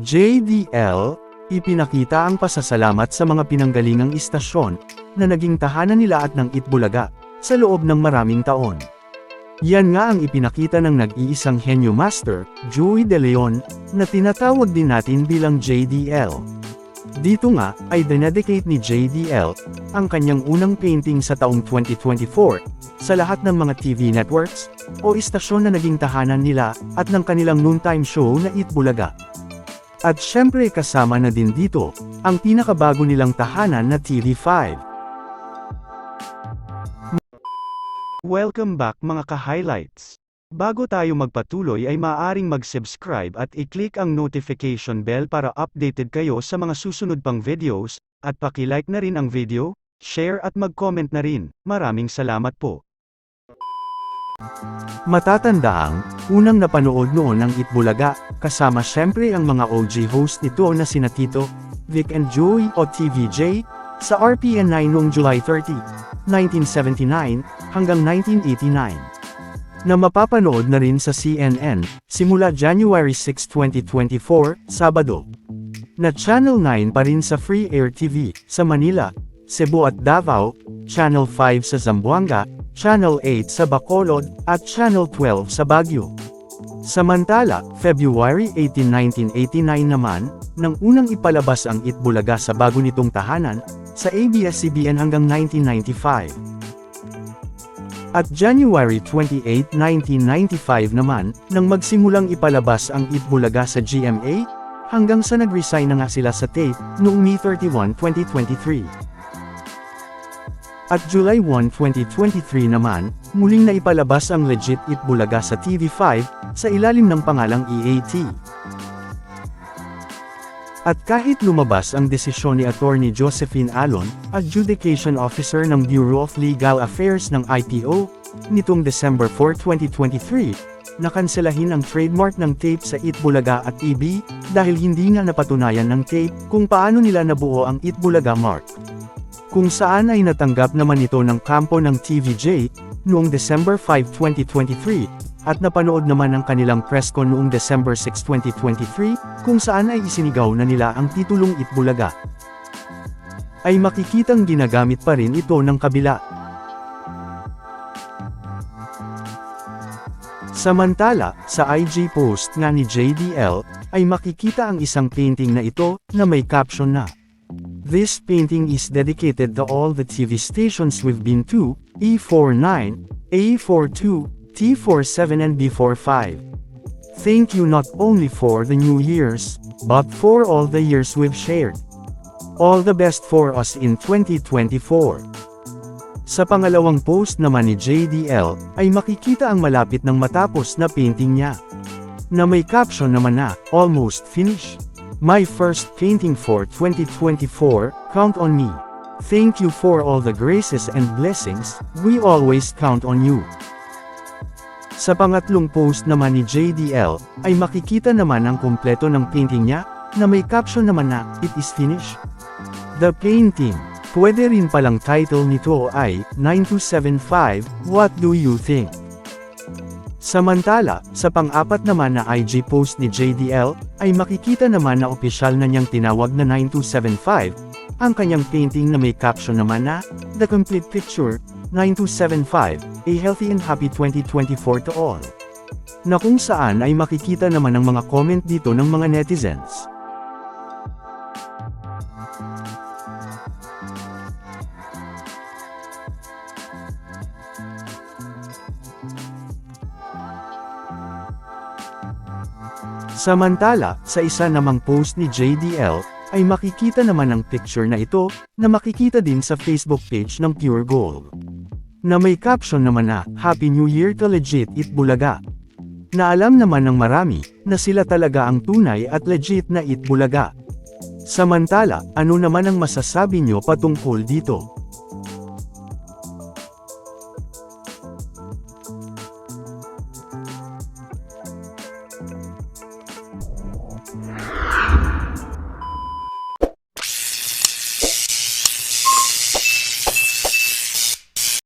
JDL, ipinakita ang pasasalamat sa mga pinanggalingang istasyon na naging tahanan nila at ng Itbulaga sa loob ng maraming taon. Yan nga ang ipinakita ng nag-iisang henyo master, Joey De Leon, na tinatawag din natin bilang JDL. Dito nga, ay dinedicate ni JDL, ang kanyang unang painting sa taong 2024, sa lahat ng mga TV networks, o istasyon na naging tahanan nila, at ng kanilang noontime show na Itbulaga. At syempre kasama na din dito, ang pinakabago nilang tahanan na TV5. Welcome back mga ka-highlights. Bago tayo magpatuloy ay maaaring mag-subscribe at i-click ang notification bell para updated kayo sa mga susunod pang videos, at paki-like na rin ang video, share at mag-comment na rin. Maraming salamat po. Matatandaang, unang napanood noon ang Itbulaga, kasama syempre ang mga OG host nito na sina Tito, Vic and Joey o TVJ, sa RPN 9 noong July 30, 1979, hanggang 1989. Na mapapanood na rin sa CNN, simula January 6, 2024, Sabado. Na Channel 9 pa rin sa Free Air TV, sa Manila, Cebu at Davao, Channel 5 sa Zamboanga, Channel 8 sa Bacolod, at Channel 12 sa Baguio. Samantala, February 18, 1989 naman, nang unang ipalabas ang Itbulaga sa bago nitong tahanan, sa ABS-CBN hanggang 1995. At January 28, 1995 naman, nang magsimulang ipalabas ang Itbulaga sa GMA, hanggang sa nag-resign na nga sila sa tape, noong May 31, 2023. At July 1, 2023 naman, muling naipalabas ang Legit Itbulaga sa TV5, sa ilalim ng pangalang EAT. At kahit lumabas ang desisyon ni Attorney Josephine Alon, Adjudication Officer ng Bureau of Legal Affairs ng IPO, nitong December 4, 2023, nakanselahin ang trademark ng tape sa Itbulaga at EB, dahil hindi nga napatunayan ng tape kung paano nila nabuo ang Itbulaga mark. Kung saan ay natanggap naman ito ng kampo ng TVJ, noong December 5, 2023, at napanood naman ang kanilang press con noong December 6, 2023, kung saan ay isinigaw na nila ang titulong Itbulaga. Ay makikitang ginagamit pa rin ito ng kabila. Samantala, sa IG post nga ni JDL, ay makikita ang isang painting na ito, na may caption na, This painting is dedicated to all the TV stations we've been to, E49, A42, T47 and B45. Thank you not only for the new years, but for all the years we've shared. All the best for us in 2024. Sa pangalawang post naman ni JDL, ay makikita ang malapit ng matapos na painting niya. Na may caption naman na, almost finished. My first painting for 2024, count on me. Thank you for all the graces and blessings, we always count on you. Sa pangatlong post naman ni JDL, ay makikita naman ang kumpleto ng painting niya, na may caption naman na, It is finished. The painting, pwede rin palang title nito ay, 9275, What do you think? Samantala, sa pang-apat naman na IG post ni JDL, ay makikita naman na opisyal na niyang tinawag na 9275, ang kanyang painting na may caption naman na, The Complete Picture, 9275, A Healthy and Happy 2024 to All. Na kung saan ay makikita naman ang mga comment dito ng mga netizens. Samantala, sa isa namang post ni JDL, ay makikita naman ang picture na ito, na makikita din sa Facebook page ng Pure Gold. Na may caption naman na, Happy New Year to Legit Itbulaga. Na alam naman ng marami, na sila talaga ang tunay at legit na Itbulaga. Samantala, ano naman ang masasabi nyo patungkol dito?